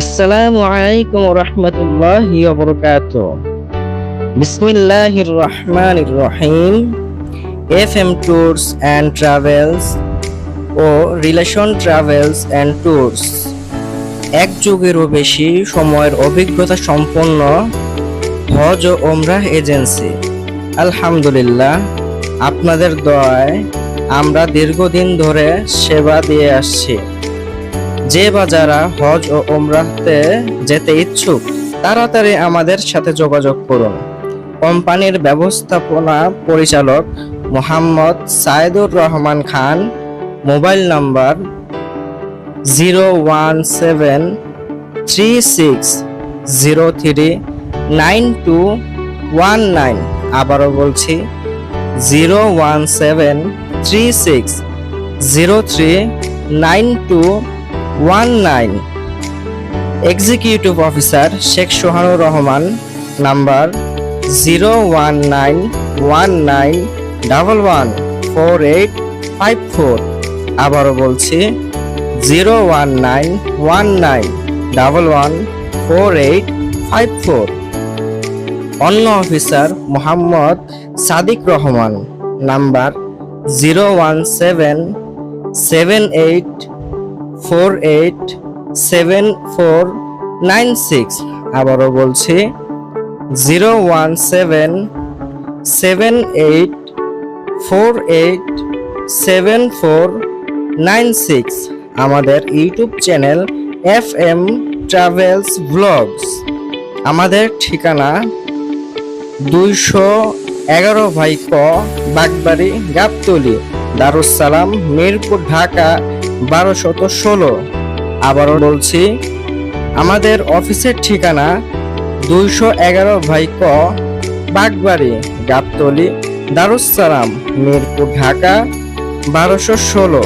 আসসালামু আলাইকুম রহমতুল্লাহি বরকাত বিসমিল্লাহির রহমানির রহিম F M tours and travels O relation travels and tours. এক যুগেরও বেশি সময়ের অভিজ্ঞতা সম্পন্ন হজ ও ওমরাহ এজেন্সি। আলহামদুলিল্লাহ, আপনাদের দয়ায় আমরা দীর্ঘদিন ধরে সেবা দিয়ে আসছি। যে বা যারা হজ ও ওমরাহতে যেতে ইচ্ছুক, তাড়াতাড়ি আমাদের সাথে যোগাযোগ করুন। কোম্পানির ব্যবস্থাপনা পরিচালক Mohammad Saidur Rahman Khan, mobile number zero one seven three six zero three nine two one nine. আবারও বলছি, zero one seven three six zero three nine two one nine. Executive officer Sheikh Sohanur Rahman number zero one nine one nine double one four eight five four আবারও বলছি zero one nine one nine double one four eight five four অন্য officer Mohammad Sadiq Rahman number zero one seven seven eight four eight seven four nine six আবারও বলছি zero one seven seven eight four eight seven four nine six আমাদের YouTube channel F M travels vlogs আমাদের ঠিকানা দুইশো এগারো ভাই ক বাগবাড়ি, গাবতলি দারুসালাম মিরপুর, ঢাকা বারোশত ষোলো। আবারও বলছি, আমাদের অফিসের ঠিকানা দুইশো এগারো ভাই ক, বাগবাড়ি, গাবতলি দারুসালাম মিরপুর, ঢাকা বারোশো ষোলো।